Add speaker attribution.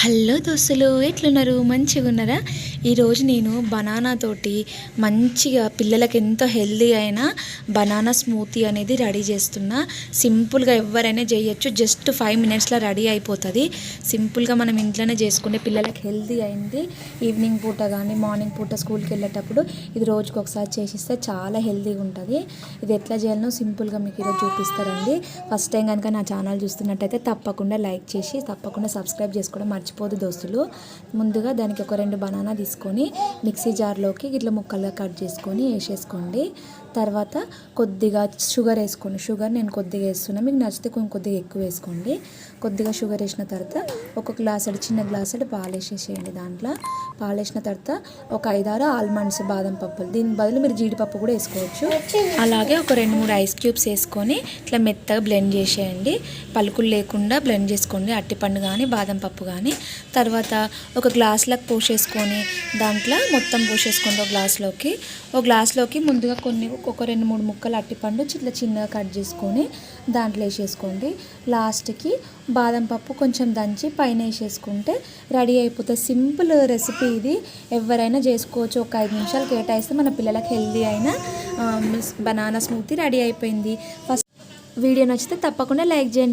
Speaker 1: Hello దోస్తులు ఎట్లున్నారు? మంచిగా ఉన్నారా? ఈరోజు నేను బనానా తోటి మంచిగా పిల్లలకి ఎంతో హెల్దీ అయిన బనానా స్మూతీ అనేది రెడీ చేస్తున్నా. సింపుల్గా ఎవరైనా చేయొచ్చు జస్ట్ ఫైవ్ మినిట్స్లో రెడీ అయిపోతుంది. సింపుల్గా మనం ఇంట్లోనే చేసుకుంటే పిల్లలకి హెల్దీ అయింది. ఈవినింగ్ పూట కానీ మార్నింగ్ పూట స్కూల్కి వెళ్ళేటప్పుడు ఇది రోజుకి ఒకసారి చేసిస్తే చాలా హెల్దీగా ఉంటుంది. ఇది ఎట్లా చేయాలనో సింపుల్గా మీకు ఈరోజు చూపిస్తారండి ఫస్ట్ టైం కనుక నా ఛానల్ చూస్తున్నట్టయితే తప్పకుండా లైక్ చేసి తప్పకుండా సబ్స్క్రైబ్ చేసుకోవడం మర్చి మర్చిపోదు దోస్తులు. ముందుగా దానికి ఒక రెండు బనానా తీసుకొని మిక్సీ జార్లోకి ఇట్లా ముక్కలుగా కట్ చేసుకొని వేసేసుకోండి. తర్వాత కొద్దిగా షుగర్ వేసుకోండి. షుగర్ నేను కొద్దిగా వేస్తున్నా. మీకు నచ్చితే కొంచెం కొద్దిగా ఎక్కువ వేసుకోండి. కొద్దిగా షుగర్ వేసిన తర్వాత ఒక గ్లాసుడు చిన్న గ్లాసుడు పాలు వేసేసేయండి దాంట్లో. పాలు వేసిన తర్వాత ఒక ఐదారు ఆల్మండ్స్ బాదం పప్పులు. దీని బదులు మీరు జీడిపప్పు కూడా వేసుకోవచ్చు. అలాగే ఒక రెండు మూడు ఐస్ క్యూబ్స్ వేసుకొని ఇట్లా మెత్తగా బ్లెండ్ చేసేయండి. పలుకులు లేకుండా బ్లెండ్ చేసుకోండి. అట్టిపండు కానీ బాదం పప్పు కానీ. తర్వాత ఒక గ్లాస్లకు పోసేసుకొని దాంట్లో మొత్తం పోసేసుకోండి ఒక గ్లాస్లోకి ఒక గ్లాస్లోకి ముందుగా కొన్ని ఒక రెండు మూడు ముక్కలు అట్టిపండు ఇట్లా చిన్నగా కట్ చేసుకొని దాంట్లో వేసేసుకోండి. లాస్ట్కి బాదం పప్పు కొంచెం దంచి పైన వేసేసుకుంటే రెడీ అయిపోతుంది సింపుల్ రెసిపీ ఇది. ఎవరైనా చేసుకోవచ్చు. ఒక ఐదు నిమిషాలు కేటాయిస్తే మన పిల్లలకి హెల్దీ అయిన బనానా స్మూతీ రెడీ అయిపోయింది. ఫస్ట్ వీడియో నచ్చితే తప్పకుండా లైక్ చేయండి.